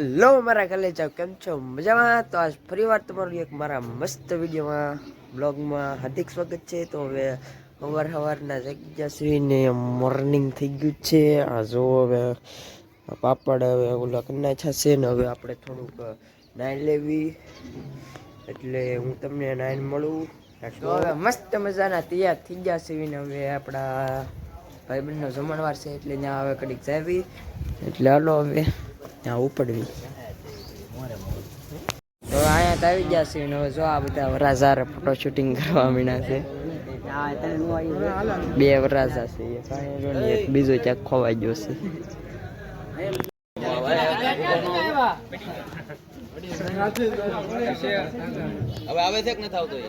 Hello, મારા કલેજા કેમ છો? મજામાં? તો આજ ફરીવાર તમારું એક મારા મસ્ત વિડીયોમાં, બ્લોગમાં હાર્દિક સ્વાગત છે. તો હવે સવાર સવારના જગ્યા સુઈને મોર્નિંગ થઈ ગયું છે. આ જો હવે પાપડ હવે ઓલા નાખ્યા છે ને હવે આપણે થોડુંક નાઈ લેવી. એટલે હું તમને નાઈન મળું. તો હવે મસ્ત મજાના તૈયાર થઈ ગયા છે હવે આપણા ભાઈબંધનો જમણવાર છે એટલે ત્યાં હવે કડીક જાવી. એટલે હાલો હવે. ત્યાં ઉપડવી. તો અહીંયા તો આવી ગયા છે ને હવે જો આ બધા વરાઝાર ફોટો શૂટિંગ કરવા મીણા છે. બે વરાઝા છે. એક બીજો ક્યાંક ખોવાઈ ગયો છે. હવે આવે છે કે નથી આવતો એ?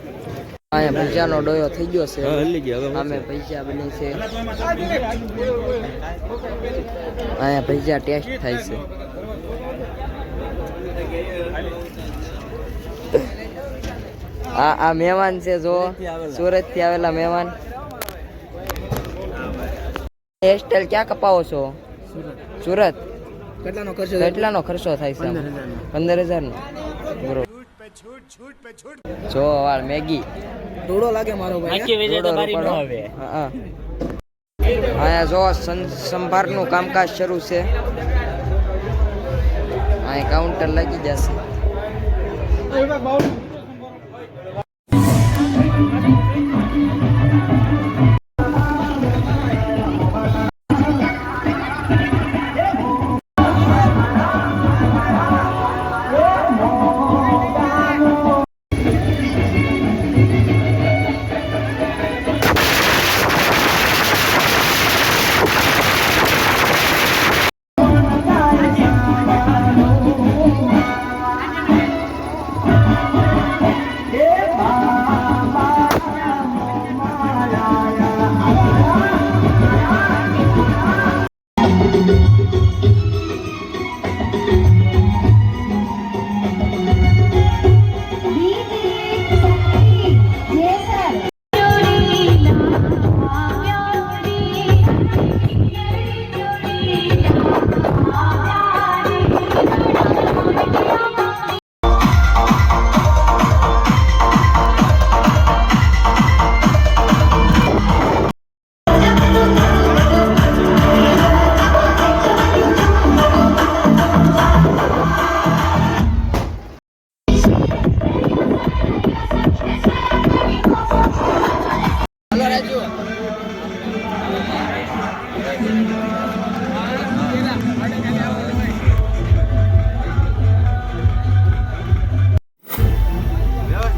અહીંયા ભજીયાનો ડોયો થઈ ગયો છે. અમે ભજીયા બની છે. અહીંયા ભજીયા ટેસ્ટ થાય છે. આ આ મહેમાન છે જો સુરતથી આવેલા મહેમાન. હેરસ્ટાઈલ ક્યાં કપાવો છો? સુરત. કેટલાનો ખર્ચો? કેટલાનો ખર્ચો થાય છે પંદર હજાર નો બરોબર. જો વાળ મેગી. ડોડો લાગે મારો ભાઈ દોડો રોકડો. હા, હા. આયા જો સં- સંભારનું કામકાજ શરૂ છે. અહીં કાઉન્ટર લાગી જશે.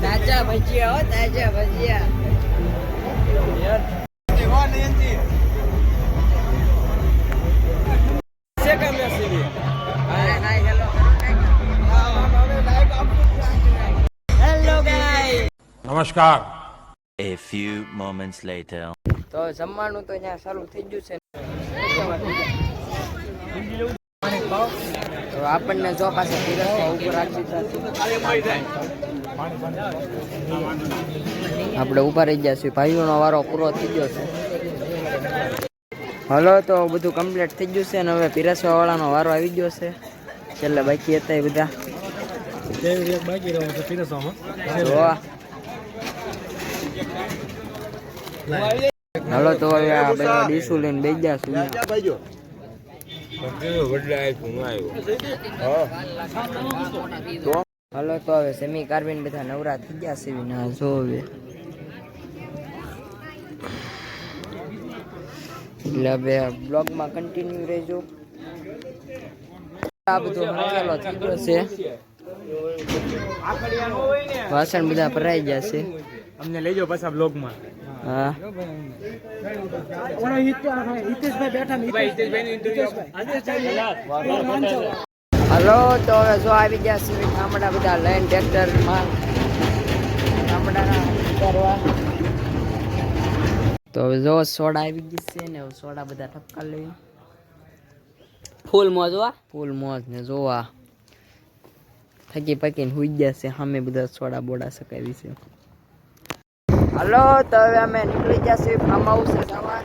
તાજા ભજીયા હો તાજા ભજીયા. નમસ્કાર. A few moments later. તો જમવાનું તો અહીંયા ચાલુ થઈ ગયું છે. તો આપણને જો પાસે રાખી આપણે ઊભા રહી ગયા છીએ. ભાઈઓનો વારો પૂરો થઈ ગયો છે. હલો તો બધું કમ્પ્લીટ થઈ ગયું છે અને હવે પીરસવા વાળાનો વારો આવી ગયો છે. છેલ્લે બાકી હતા એ બધા. બાકી રહ્યો છે પીરસવામાં? જોવા. હલો, તો હવે આ બધા ડીશું લઈને બેસી છું હલો, તો હવે સેમી કાર્બિન બધા નવરા થઈ ગયા છે વિના જો હવે. એટલે હવે બ્લોગમાં કન્ટિન્યુ રહેજો. આ બધો હકેલો થઈ ગયો છે. વાસણ બધા ભરાઈ ગયા છે. અમને લઈ જાઓ પાછા બ્લોગમાં હા. હલો તો હવે જો આવી ગયા છે ગામડા બધા લઈને ટ્રેક્ટરમાં ગામડાના કરવા. તો હવે જો સોડા આવી ગઈ છે ને સોડા બધા ઠપકા લઈ. ફૂલ મોજ ફૂલ મોજ ને જોવા. થકી પકીને હુઈ ગયા છે સામે બધા સોડા બોડા સકાવી છે. હલો તો હવે અમે નીકળી ગયા છીએ ફાર્મ હાઉસ જવા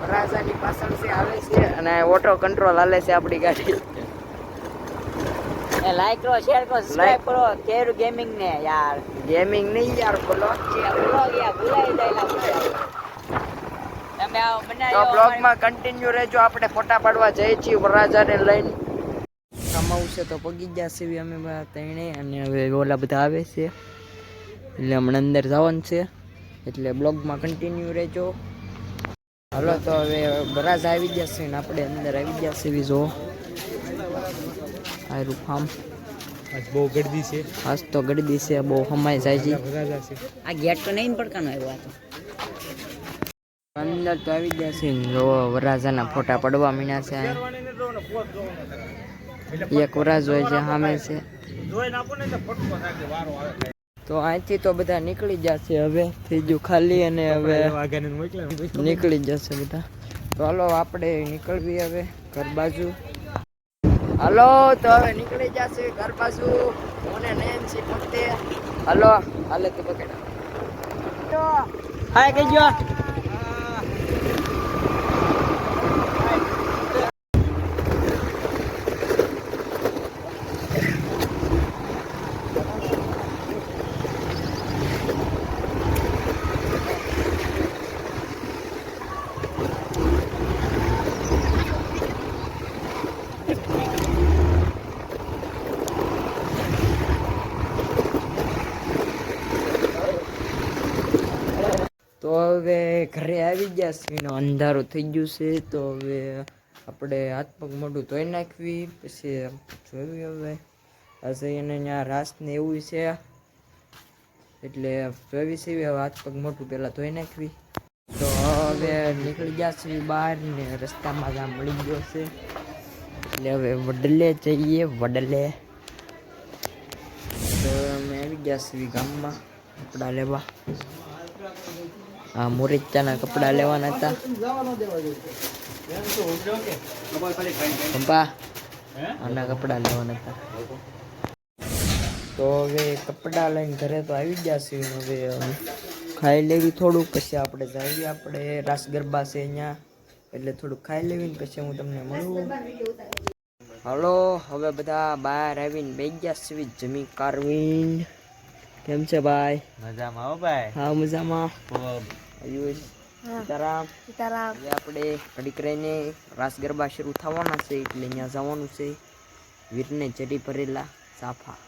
વરાજાની પાછળ છે આવે છે અને ઓટો કંટ્રોલ હાલે છે આપણી ગાડી. લાઈક કરો શેર કરો સબસ્ક્રાઇબ કરો. કેર ગેમિંગ ને યાર. ગેમિંગ નહીં યાર બ્લોગ છે. બ્લોગ યાર ભૂલાઈ જાય તો બ્લોગમાં કન્ટિન્યુ રહેજો આપણે ફોટા પાડવા જઈએ છીએ વરરાજાને લઈને. કમાવું છે તો પગી ગયા છે અમે ત્રણે અને હવે ઓલા બધા આવે છે. એટલે હમણાં અંદર જવાનું છે. એટલે બ્લોગમાં કન્ટિન્યુ રહેજો. હાલો તો હવે બરાજ આવી ગયા છે ને આપણે અંદર આવી ગયા છે જો. આયરું ફાર્મ આજ બહુ ગડદી છે. આજ તો ગડદી છે બહુ હમાઈ જાય છે. આ ગેટ તો નહીં પડકાનો આવ્યો આ તો. અંદર તો આવી ગયા છે ને જો વરાજાના ફોટા પડવા મીના છે. એક વરાજ હોય છે સામે છે. તો અહીંથી તો બધા નીકળી જશે હવે થઈ ગયું ખાલી અને હવે નીકળી જશે બધા. તો હાલો આપણે નીકળવી હવે ઘર બાજુ. હાલો તો હવે નીકળી જશે ઘર બાજુ. મને નયનસી પોતે હાલો હાલે તો પકડા. હાય કહેજો તો ઘરે આવી ગયા છે અંધારો થઈ ગયું છે તો હવે આપણે હાથ પગ મોઢું ધોઈ નાખવી, પછી જોયું હવે. હશે એને ત્યાં રાસ ને એવું છે. એટલે જોવી છે હવે હાથ પગ મોઢું પહેલાં ધોઈ નાખવી. તો હવે નીકળી ગયા છે બહાર ને રસ્તામાં જ્યાં મળી ગયો છે. એટલે હવે વડલે જઈએ, વડલે. તો અમે આવી ગયા છીએ ગામમાં કપડાં લેવા. આ મોરિચાના કપડા લેવાના હતા. પપ્પા આના કપડા લેવાના હતા. તો હવે કપડા લઈને ઘરે તો આવી ગયા છે હવે ખાઈ લેવી થોડુંક પછી આપણે જઈએ આપણે. રાસ ગરબા છે અહીંયા. એટલે થોડુંક ખાઈ લેવી ને પછી હું તમને મળું. હલો હવે બધા બહાર આવીને બે ગયા છે જમી કારવીન કેમ છે ભાઈ? મજામાં હો ભાઈ. હા મજામાં. આયુષ સીતારામ. હવે આપણે ઘડીક રહીને રાસ ગરબા શરૂ થવાના છે એટલે અહીંયા જવાનું છે. વીરને ચડી ભરેલા સાફા.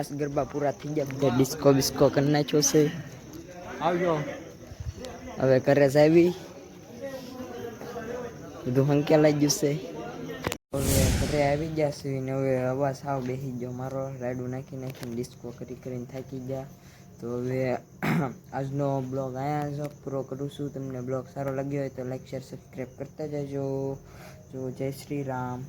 રાસ ગરબા પૂરા થઈ ગયા બધા ડિસ્કો બિસ્કો કરી નાખ્યો છે આવજો હવે ઘરે જ આવી બધું હંકેલાઈ ગયું છે હવે ઘરે આવી ગયા છે ને હવે અવાજ સાવ બેસી ગયો મારો રાયડું નાખી નાખીને ડિસ્કો કરી કરીને થાકી ગયા તો હવે આજનો બ્લોગ અહીંયા જ પૂરો કરું છું તમને બ્લોગ સારો લાગ્યો હોય તો લાઈક શેર સબસ્ક્રાઈબ કરતા જજો જો જય શ્રી રામ